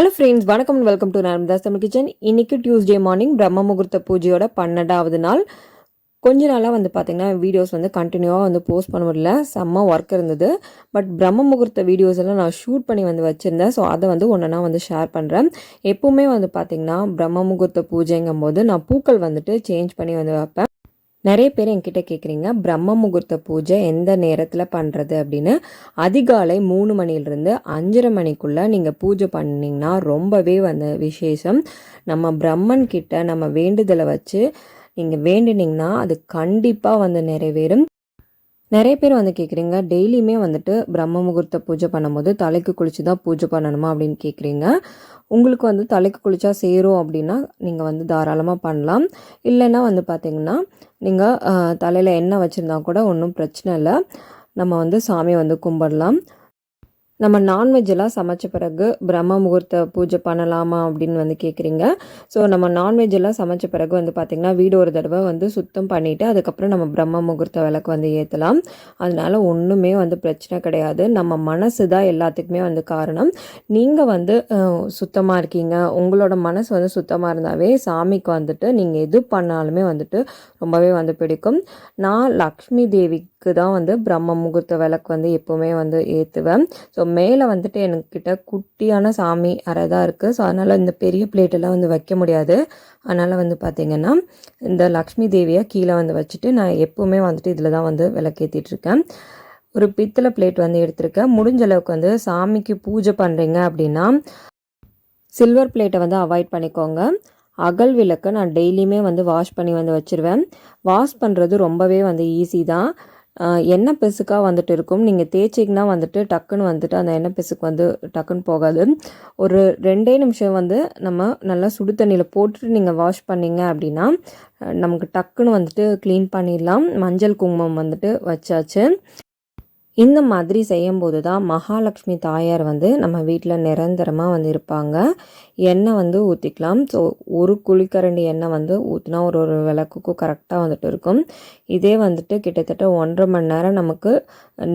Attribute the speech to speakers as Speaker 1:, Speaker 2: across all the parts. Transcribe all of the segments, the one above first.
Speaker 1: Hello friends வணக்கம் welcome to Narmada's Tamil kitchen இன்றைக்கி Tuesday morning பிரம்ம முகூர்த்த பூஜையோட பன்னெண்டாவது நாள். கொஞ்ச நாளாக வந்து பார்த்திங்கன்னா வீடியோஸ் வந்து கண்டினியூவாக வந்து போஸ்ட் பண்ண முடியல. செம்ம ஒர்க் இருந்தது. பட் பிரம்ம முகூர்த்த வீடியோஸ் எல்லாம் நான் ஷூட் பண்ணி வந்து வச்சுருந்தேன். ஸோ அதை வந்து ஒன்றா வந்து ஷேர் பண்ணுறேன் எப்போவுமே வந்து பார்த்திங்கன்னா பிரம்ம முகூர்த்த பூஜைங்கும் போது நான் பூக்கள் வந்துட்டு சேஞ்ச் பண்ணி வந்து வைப்பேன். நிறைய பேர் என்கிட்ட கேட்குறீங்க பிரம்ம முகூர்த்த பூஜை எந்த நேரத்தில் பண்ணுறது அப்படின்னு. அதிகாலை மூணு மணிலிருந்து அஞ்சரை மணிக்குள்ளே நீங்கள் பூஜை பண்ணிங்கன்னா ரொம்பவே வந்து விசேஷம். நம்ம பிரம்மன் கிட்ட நம்ம வேண்டுதலை வச்சு நீங்கள் வேண்டினீங்கன்னா அது கண்டிப்பாக வந்து நிறைவேறும். நிறைய பேர் வந்து கேட்குறீங்க டெய்லியுமே வந்துட்டு பிரம்ம முகூர்த்த பூஜை பண்ணும்போது தலைக்கு குளிச்சு தான் பூஜை பண்ணணுமா அப்படின்னு கேட்குறீங்க உங்களுக்கு வந்து தலைக்கு குளிச்சா சேரும் அப்படின்னா நீங்கள் வந்து தாராளமாக பண்ணலாம். இல்லைன்னா வந்து பார்த்தீங்கன்னா நீங்கள் தலையில் எண்ணெய் வச்சுருந்தா கூட ஒன்றும் பிரச்சனை இல்லை. நம்ம வந்து சாமியை வந்து கும்பிடலாம். நம்ம நான்வெஜ்ஜெல்லாம் சமைச்ச பிறகு பிரம்ம முகூர்த்த பூஜை பண்ணலாமா அப்படின்னு வந்து கேட்குறீங்க ஸோ நம்ம நான்வெஜ் எல்லாம் சமைச்ச பிறகு வந்து பார்த்திங்கன்னா வீடு ஒரு தடவை வந்து சுத்தம் பண்ணிவிட்டு அதுக்கப்புறம் நம்ம பிரம்ம முகூர்த்த விளக்கு வந்து ஏற்றலாம் அதனால ஒன்றுமே வந்து பிரச்சனை கிடையாது. நம்ம மனசு தான் எல்லாத்துக்குமே வந்து காரணம். நீங்கள் வந்து சுத்தமாக இருக்கீங்க. உங்களோட மனசு வந்து சுத்தமாக இருந்தாவே சாமிக்கு வந்துட்டு நீங்கள் எது பண்ணாலுமே வந்துட்டு ரொம்பவே வந்து பிடிக்கும். நான் லக்ஷ்மி விளக்கு தான் வந்து பிரம்ம முகூர்த்த விளக்கு வந்து எப்போவுமே வந்து ஏற்றுவேன் ஸோ மேலே வந்துட்டு என்கிட்ட குட்டியான சாமி அறை தான் இருக்குது ஸோ அதனால் இந்த பெரிய பிளேட்டெல்லாம் வந்து வைக்க முடியாது. அதனால் வந்து பார்த்திங்கன்னா இந்த லக்ஷ்மி தேவியை கீழே வந்து வச்சுட்டு நான் எப்போவுமே வந்துட்டு இதில் தான் வந்து விளக்கேற்றிட்டுருக்கேன் ஒரு பித்தளை பிளேட் வந்து எடுத்திருக்கேன். முடிஞ்ச அளவுக்கு வந்து சாமிக்கு பூஜை பண்ணுறீங்க அப்படின்னா சில்வர் பிளேட்டை வந்து அவாய்ட் பண்ணிக்கோங்க. அகல் விளக்கை நான் டெய்லியுமே வந்து வாஷ் பண்ணி வந்து வச்சுருவேன். வாஷ் பண்ணுறது ரொம்பவே வந்து ஈஸி தான். எண்ணெய் பிசுக்காக வந்துட்டு இருக்கும். நீங்கள் தேய்ச்சிங்கன்னா வந்துட்டு டக்குன்னு வந்துட்டு அந்த எண்ணெய் பிசுக்கு வந்து டக்குன்னு போகாது. ஒரு ரெண்டே நிமிஷம் வந்து நம்ம நல்லா சுடு தண்ணியில் போட்டுட்டு நீங்கள் வாஷ் பண்ணிங்க அப்படின்னா நமக்கு டக்குன்னு வந்துட்டு க்ளீன் பண்ணிடலாம். மஞ்சள் குங்குமம் வந்துட்டு வச்சாச்சு. இந்த மாதிரி செய்யும்போது தான் மகாலட்சுமி தாயார் வந்து நம்ம வீட்டில் நிரந்தரமாக வந்து இருப்பாங்க. எண்ணெய் வந்து ஊற்றிக்கலாம் ஸோ ஒரு குழிக்கரண்டி எண்ணெய் வந்து ஊற்றினா ஒரு ஒரு விளக்குக்கும் கரெக்டாக வந்துட்டு இருக்கும். இதே வந்துட்டு கிட்டத்தட்ட ஒன்றரை மணி நேரம் நமக்கு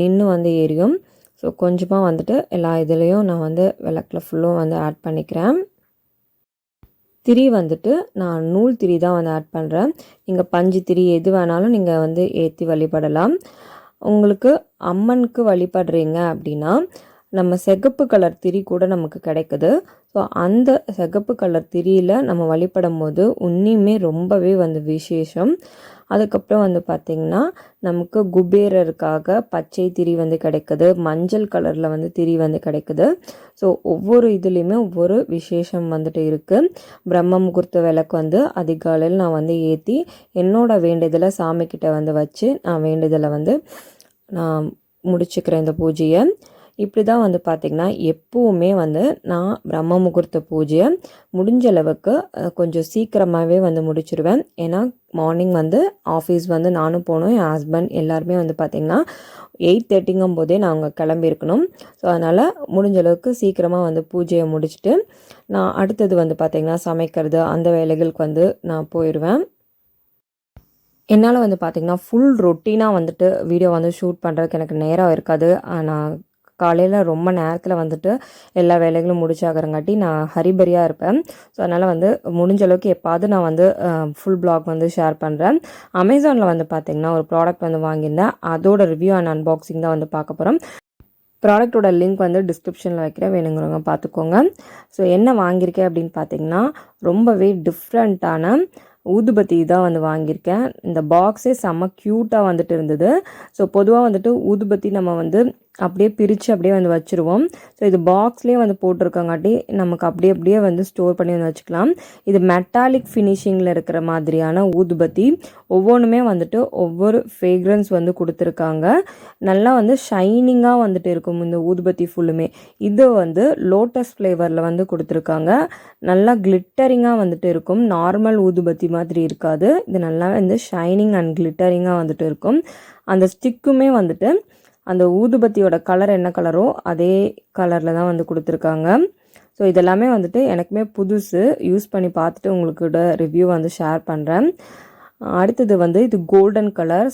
Speaker 1: நின்று வந்து எரியும். ஸோ கொஞ்சமாக வந்துட்டு எல்லா இதுலேயும் நான் வந்து விளக்கில் ஃபுல்லும் வந்து ஆட் பண்ணிக்கிறேன். திரி வந்துட்டு நான் நூல் திரி தான் வந்து ஆட் பண்ணுறேன் நீங்கள் பஞ்சு திரி எது வேணாலும் நீங்கள் வந்து ஏற்றி வழிபடலாம். உங்களுக்கு அம்மனுக்கு வழிபடுறீங்க அப்படின்னா நம்ம சிகப்பு கலர் திரி கூட நமக்கு கிடைக்குது. ஸோ அந்த சிகப்பு கலர் திரியில் நம்ம வழிபடும் போது உன்னியுமே ரொம்பவே வந்து விசேஷம். அதுக்கப்புறம் வந்து பார்த்திங்கன்னா நமக்கு குபேரருக்காக பச்சை திரி வந்து கிடைக்குது. மஞ்சள் கலரில் வந்து திரி வந்து கிடைக்குது. ஸோ ஒவ்வொரு இதுலேயுமே ஒவ்வொரு விசேஷம் வந்துட்டு இருக்குது பிரம்ம முகூர்த்த விளக்கு வந்து அதிகாலையில் நான் வந்து ஏற்றி என்னோட வேண்டுதலை சாமிக்கிட்ட வந்து வச்சு நான் வேண்டுதலை வந்து நான் முடிச்சுக்கிறேன் இந்த பூஜையை. இப்படி தான் வந்து பார்த்திங்கன்னா எப்போவுமே வந்து நான் பிரம்ம முகூர்த்த பூஜையை முடிஞ்ச அளவுக்கு கொஞ்சம் சீக்கிரமாகவே வந்து முடிச்சிடுவேன் ஏன்னா மார்னிங் வந்து ஆஃபீஸ் வந்து நானும் போகணும் என் ஹஸ்பண்ட் எல்லாருமே வந்து பார்த்திங்கன்னா எயிட் தேர்ட்டிங்கும் போதே நாங்கள் கிளம்பியிருக்கணும் ஸோ அதனால் முடிஞ்ச அளவுக்கு சீக்கிரமாக வந்து பூஜையை முடிச்சுட்டு நான் அடுத்தது வந்து பார்த்திங்கன்னா சமைக்கிறது அந்த வேலைகளுக்கு வந்து நான் போயிடுவேன் என்னால் வந்து பார்த்திங்கன்னா ஃபுல் ரொட்டீனாக வந்துட்டு வீடியோ வந்து ஷூட் பண்ணுறதுக்கு எனக்கு நேரம் இருக்காது. நான் காலையில் ரொம்ப நேரத்தில் வந்துட்டு எல்லா வேலைகளும் முடிச்சாகிறங்காட்டி நான் ஹரிபரியாக இருப்பேன். ஸோ அதனால் வந்து முடிஞ்ச அளவுக்கு எப்பாவது நான் வந்து ஃபுல் பிளாக் வந்து ஷேர் பண்ணுறேன் அமேசானில் வந்து பார்த்திங்கன்னா ஒரு ப்ராடக்ட் வந்து வாங்கியிருந்தேன். அதோட ரிவ்யூ அண்ட் அன்பாக்சிங் தான் வந்து பார்க்க போகிறோம் ப்ராடக்டோட லிங்க் வந்து டிஸ்கிரிப்ஷனில் வைக்கிறேன். வேணுங்கிறவங்க பார்த்துக்கோங்க ஸோ என்ன வாங்கியிருக்கேன் அப்படின்னு பார்த்தீங்கன்னா ரொம்பவே டிஃப்ரெண்ட்டான ஊதுபத்தி தான் வந்து வாங்கியிருக்கேன். இந்த பாக்ஸே செம்ம க்யூட்டாக வந்துட்டு இருந்தது. ஸோ பொதுவாக வந்துட்டு ஊதுபத்தி நம்ம வந்து அப்படியே பிரித்து அப்படியே வந்து வச்சுருவோம். ஸோ இது பாக்ஸ்லேயே வந்து போட்டிருக்கங்காட்டி நமக்கு அப்படியே அப்படியே வந்து ஸ்டோர் பண்ணி வந்து வச்சுக்கலாம். இது மெட்டாலிக் ஃபினிஷிங்கில் இருக்கிற மாதிரியான ஊதுபத்தி ஒவ்வொன்றுமே வந்துட்டு ஒவ்வொரு ஃப்ரேக்ரன்ஸ் வந்து கொடுத்துருக்காங்க. நல்லா வந்து ஷைனிங்காக வந்துட்டு இருக்கும் இந்த ஊதுபத்தி ஃபுல்லுமே இது வந்து லோட்டஸ் ஃப்ளேவரில் வந்து கொடுத்துருக்காங்க. நல்லா கிளிட்டரிங்காக வந்துட்டு இருக்கும். நார்மல் ஊதுபத்தி மாதிரி இருக்காது. இது நல்லா வந்து ஷைனிங் அண்ட் கிளிட்டரிங்காக வந்துட்டு இருக்கும். அந்த ஸ்டிக்குமே வந்துட்டு அந்த ஊதுபத்தியோட கலர் என்ன கலரோ அதே கலரில் தான் வந்து கொடுத்துருக்காங்க. ஸோ இதெல்லாமே வந்துட்டு எனக்குமே புதுசு. யூஸ் பண்ணி பார்த்துட்டு உங்களுக்கூட ரிவ்யூ வந்து ஷேர் பண்ணுறேன் அடுத்தது வந்து இது கோல்டன் கலர்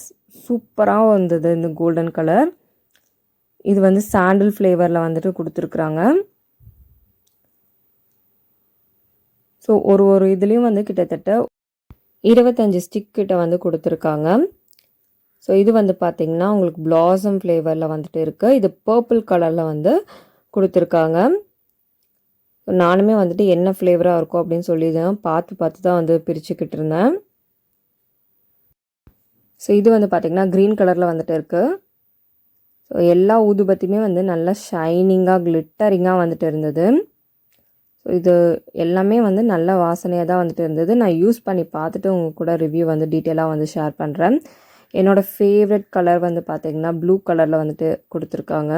Speaker 1: சூப்பராக வந்தது இந்த கோல்டன் கலர் இது வந்து சாண்டில் ஃப்ளேவரில் வந்துட்டு கொடுத்துருக்குறாங்க. ஸோ ஒரு ஒரு இதுலேயும் வந்து கிட்டத்தட்ட இருபத்தஞ்சி ஸ்டிக் கிட்ட வந்து கொடுத்துருக்காங்க. ஸோ இது வந்து பார்த்திங்கன்னா உங்களுக்கு பிளாசம் ஃப்ளேவரில் வந்துட்டு இருக்குது இது பர்பிள் கலரில் வந்து கொடுத்துருக்காங்க. நானுமே வந்துட்டு என்ன ஃப்ளேவராக இருக்கும் அப்படின்னு சொல்லி தான் பார்த்து பார்த்து தான் வந்து பிரிச்சுக்கிட்டு இருந்தேன். ஸோ இது வந்து பார்த்திங்கன்னா க்ரீன் கலரில் வந்துட்டு இருக்குது ஸோ எல்லா ஊதுபத்தியுமே வந்து நல்லா ஷைனிங்காக கிளிட்டரிங்காக வந்துட்டு இருந்தது. ஸோ இது எல்லாமே வந்து நல்ல வாசனையாக தான் வந்துட்டு இருந்தது. நான் யூஸ் பண்ணி பார்த்துட்டு உங்கள் கூட ரிவ்யூ வந்து டீட்டெயிலாக வந்து ஷேர் பண்ணுறேன் என்னோடய ஃபேவரட் கலர் வந்து பார்த்திங்கன்னா ப்ளூ கலரில் வந்துட்டு கொடுத்துருக்காங்க.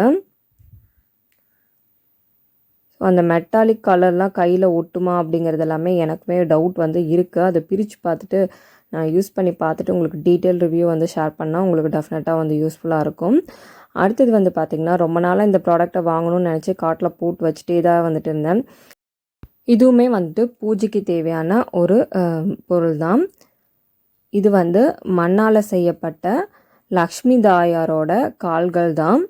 Speaker 1: ஸோ அந்த மெட்டாலிக் கலர்லாம் கையில் ஒட்டுமா அப்படிங்கிறது எல்லாமே எனக்குமே டவுட் வந்து இருக்குது அதை பிரித்து பார்த்துட்டு நான் யூஸ் பண்ணி பார்த்துட்டு உங்களுக்கு டீட்டெயில் ரிவ்யூ வந்து ஷேர் பண்ணால் உங்களுக்கு டெஃபினட்டாக வந்து யூஸ்ஃபுல்லாக இருக்கும். அடுத்தது வந்து பார்த்திங்கன்னா ரொம்ப நாளாக இந்த ப்ராடக்ட்டை வாங்கணும்னு நினச்சி காட்டில் போட்டு வச்சுட்டே தான் வந்துட்டு இருந்தேன். இதுவுமே வந்துட்டு பூஜைக்கு தேவையான ஒரு பொருள் தான் இது வந்து மண்ணால் செய்யப்பட்ட லக்ஷ்மி தாயாரோட கால்கள் தான்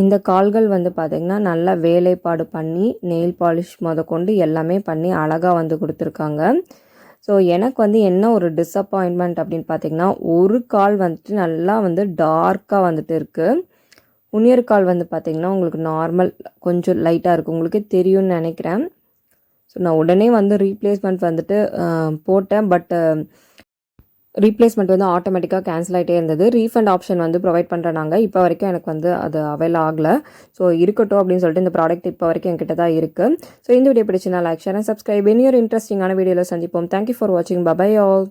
Speaker 1: இந்த கால்கள் வந்து பார்த்திங்கன்னா நல்லா வேலைப்பாடு பண்ணி நெயில் பாலிஷ் முத கொண்டு எல்லாமே பண்ணி அழகாக வந்து கொடுத்துருக்காங்க. ஸோ எனக்கு வந்து என்ன ஒரு டிஸப்பாயின்மெண்ட் அப்படின்னு பார்த்தீங்கன்னா ஒரு கால் வந்துட்டு நல்லா வந்து டார்க்காக வந்துட்டு இருக்குது உனியர் கால் வந்து பார்த்திங்கன்னா உங்களுக்கு நார்மல் கொஞ்சம் லைட்டாக இருக்குது உங்களுக்கே தெரியும்னு நினைக்கிறேன். ஸோ நான் உடனே வந்து ரீப்ளேஸ்மெண்ட் வந்துட்டு போட்டேன். பட் ரீப்ளேஸ்மெண்ட் வந்து ஆட்டோமேட்டிக்காக கேன்சல் ஆகிட்டே இருந்தது. ரீஃபண்ட் ஆப்ஷன் வந்து ப்ரொவைட் பண்ணுறாங்க இப்போ வரைக்கும் எனக்கு வந்து அது அவைல் ஆகலை. ஸோ இருக்கட்டும் அப்படின்னு சொல்லிட்டு இந்த ப்ராடக்ட் இப்போ வரைக்கும் என்கிட்ட தான் இருக்குது ஸோ இந்த வீடியோ பிடிச்சினா லைக் ஷேர் அண்ட் சப்ஸ்கிரைப் இனி ஒரு இன்ட்ரெஸ்டிங்கான வீடியோவில் சந்திப்போம். தேங்க்யூ ஃபார் வாட்சிங் பபாய் ஆல்